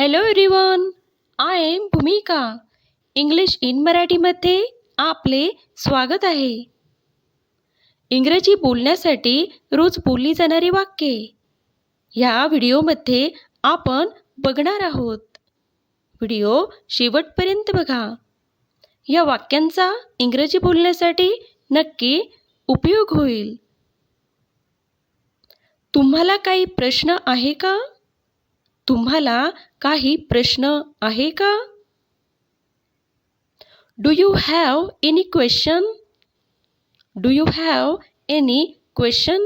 Hello everyone I am Bhumika English in मराठीमध्ये आपले स्वागत आहे. इंग्रजी बोलण्यासाठी रोज बोलली जाणारी वाक्ये. ह्या व्हिडिओमध्ये आपण बघणार आहोत. व्हिडिओ शेवटपर्यंत बघा. या वाक्यांचा इंग्रजी बोलण्यासाठी नक्की उपयोग होईल. तुम्हाला काही प्रश्न आहे का? तुम्हाला काही प्रश्न आहे का? Do you have any question do you have any question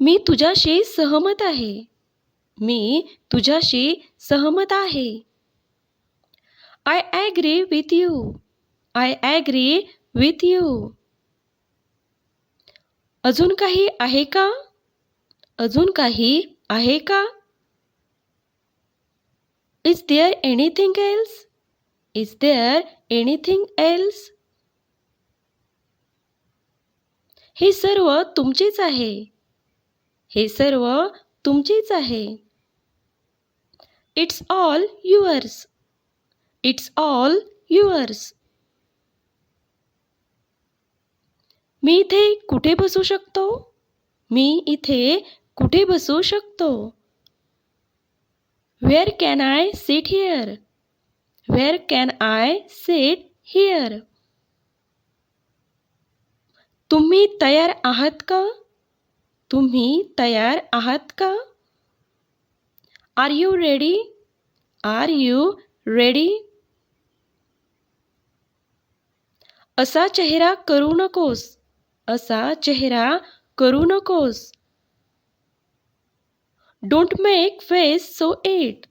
मी तुझ्याशी सहमत आहे. मी तुझ्याशी सहमत आहे. I agree with you I agree with you अजून काही आहे का? अजून काही आहे का? Is there anything else is there anything else हे सर्व तुमचेच आहे. हे सर्व तुमचेच आहे. It's all yours it's all yours मी इथे कुठे बसू शकतो? मी इथे कुठे बसू शकतो? Where can I sit here where can I sit here तुम्ही तयार आहात का? तुम्ही तयार आहात का? Are you ready are you ready असा चेहरा करू नकोस. असा चेहरा करू नकोस. Don't make face so eight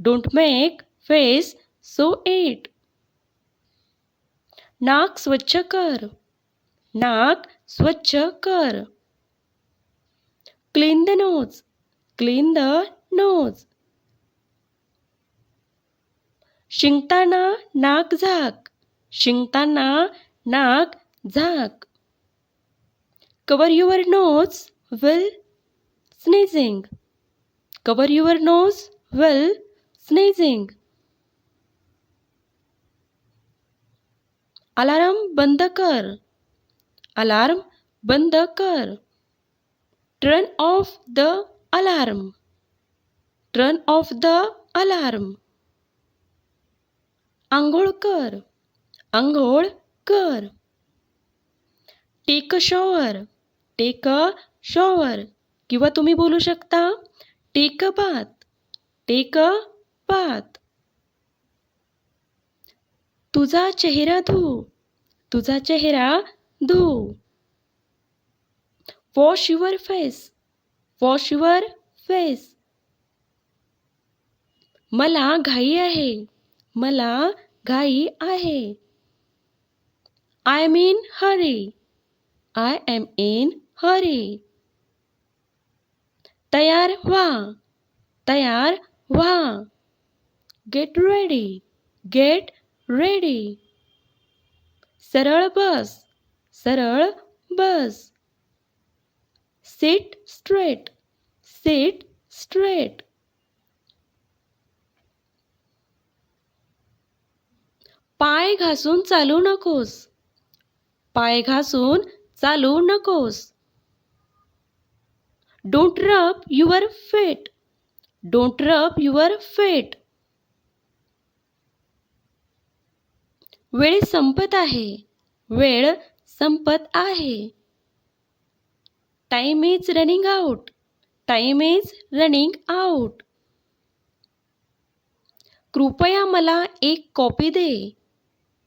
don't make face so eight नाक स्वच्छ कर. नाक स्वच्छ कर. Clean the nose clean the nose शिंकताना नाक झाक. शिंकताना नाक झाक. Cover your nose will sneezing cover your nose will sneezing alarm बंद कर. अलार्म बंद कर. Turn off the alarm turn off the alarm आंघोळ कर आंघोळ कर टेक शॉवर टेक शॉवर किंवा तुम्ही बोलू शकता take a bath, take a bath. तुझा चेहरा धु, तुझा चेहरा धु. Wash your face wash your face मला घाई आहे, मला घाई आहे. I am in hurry I am in hurry तयार व्हा तयार व्हा. गेट रेडी गेट रेडी सरळ बस सरळ बस. सिट स्ट्रेट सिट स्ट्रेट पाय घासून चालू नकोस पाय घासून चालू नकोस. Don't rub your feet don't rub your feet वेळ संपत आहे. वेळ संपत आहे. Time is running out time is running out कृपया मला एक कॉपी दे.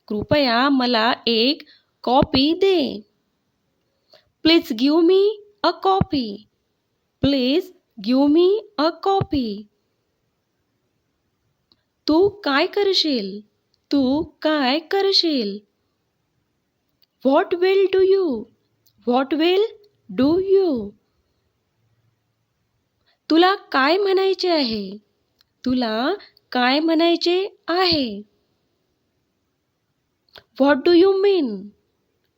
कृपया मला एक copy they. Please give me a copy please give me a copy. तू काय करशील? तू काय करशील? What will do you what will do you तुला काय म्हणायचे आहे? तुला काय म्हणायचे आहे? What do you mean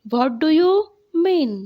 what do you mean